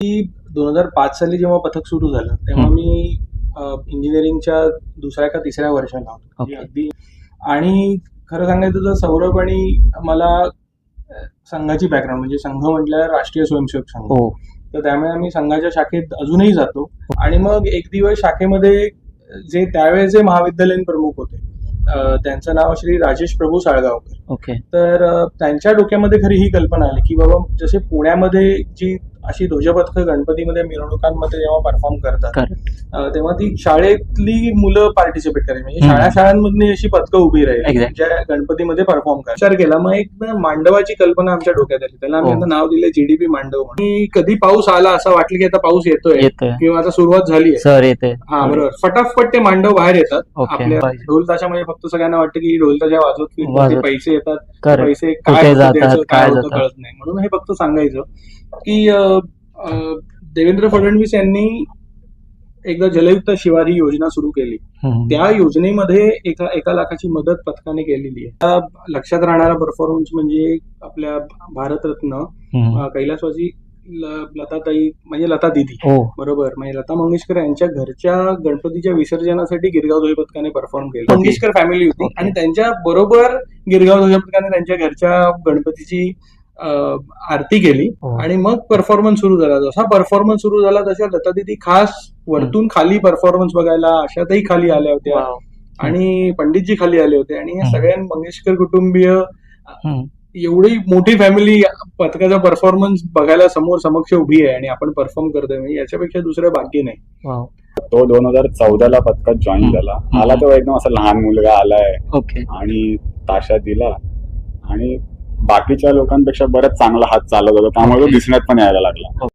की दोन हजार पाच साली जेव्हा पथक सुरू झालं तेव्हा हं. मी इंजिनिअरिंगच्या दुसऱ्या का तिसऱ्या वर्षाला होतो. म्हणजे Okay. अगदी आणि खरं सांगायचं तर सौरभ आणि मला संघाची बॅकग्राऊंड म्हणजे संघ म्हटल्यावर राष्ट्रीय स्वयंसेवक संघ. हो. तर त्यामुळे आम्ही संघाच्या शाखेत अजूनही जातो. आणि मग एक दिवस शाखेमध्ये जे त्यावेळेचे महाविद्यालयीन प्रमुख होते त्यांचं नाव श्री राजेश प्रभू साळगावकर. ओके. तर त्यांच्या डोक्यामध्ये खरी ही कल्पना आली की बाबा जसे पुण्यामध्ये जी अशी ध्वजपथकं गणपतीमध्ये मिरवणुकांमध्ये जेव्हा परफॉर्म करतात तेव्हा ती शाळेतली मुलं पार्टिसिपेट करायची म्हणजे. शाळा शाळांमधली अशी पथकं उभी राहील. ज्या गणपतीमध्ये परफॉर्म करा विचार केला मग एक मांडवाची कल्पना आमच्या डोक्यात आली त्याला आम्ही हो. आता नाव दिलं जीडीपी मांडव. आणि कधी पाऊस आला असं वाटलं की आता पाऊस येतोय किंवा आता सुरुवात झाली सर येते हा बरोबर फटाफट ते मांडव बाहेर येतात. आपल्या. ढोल ताशामध्ये फक्त सगळ्यांना वाटतं की ढोल ताशा वाजवत. पैसे येतात पैसे काय. कळत नाही म्हणून हे फक्त सांगायचं की देवेंद्र फडणवीस यांनी एकदा जलयुक्त शिवार ही योजना सुरू केली. त्या योजनेमध्ये एका एका लाखाची मदत पथकाने केलेली आहे. लक्षात राहणारा परफॉर्मन्स म्हणजे आपल्या भारतरत्न कैलासवासी लताताई म्हणजे लता दिदी. हो. बरोबर. म्हणजे लता मंगेशकर यांच्या घरच्या गणपतीच्या विसर्जनासाठी गिरगाव ध्वज पथकाने परफॉर्म केलं. मंगेशकर फॅमिली होती. आणि त्यांच्या बरोबर गिरगाव ध्वज पथकाने त्यांच्या घरच्या गणपतीची आरती केली हो. आणि मग परफॉर्मन्स सुरू झाला जसा परफॉर्मन्स सुरू झाला तशा लता दिदी खास वरतून खाली परफॉर्मन्स बघायला अशातही खाली आल्या होत्या. आणि पंडितजी खाली आले होते आणि. सगळ्या मंगेशकर कुटुंबीय. एवढी मोठी फॅमिली पथकाचा परफॉर्मन्स बघायला समोर समक्ष उभी आहे आणि आपण परफॉर्म करतोय म्हणजे याच्यापेक्षा दुसरं भाग्य नाही. तो दोन हजार चौदाला पथकात जॉईन. झाला. आला तेव्हा एकदम असा लहान मुलगा आलाय ओके आणि ताशा दिला आणि बाकीच्या लोकांपेक्षा बरंच चांगला हात चालत होता. त्यामुळे तो दिसण्यात पण यायला लागला.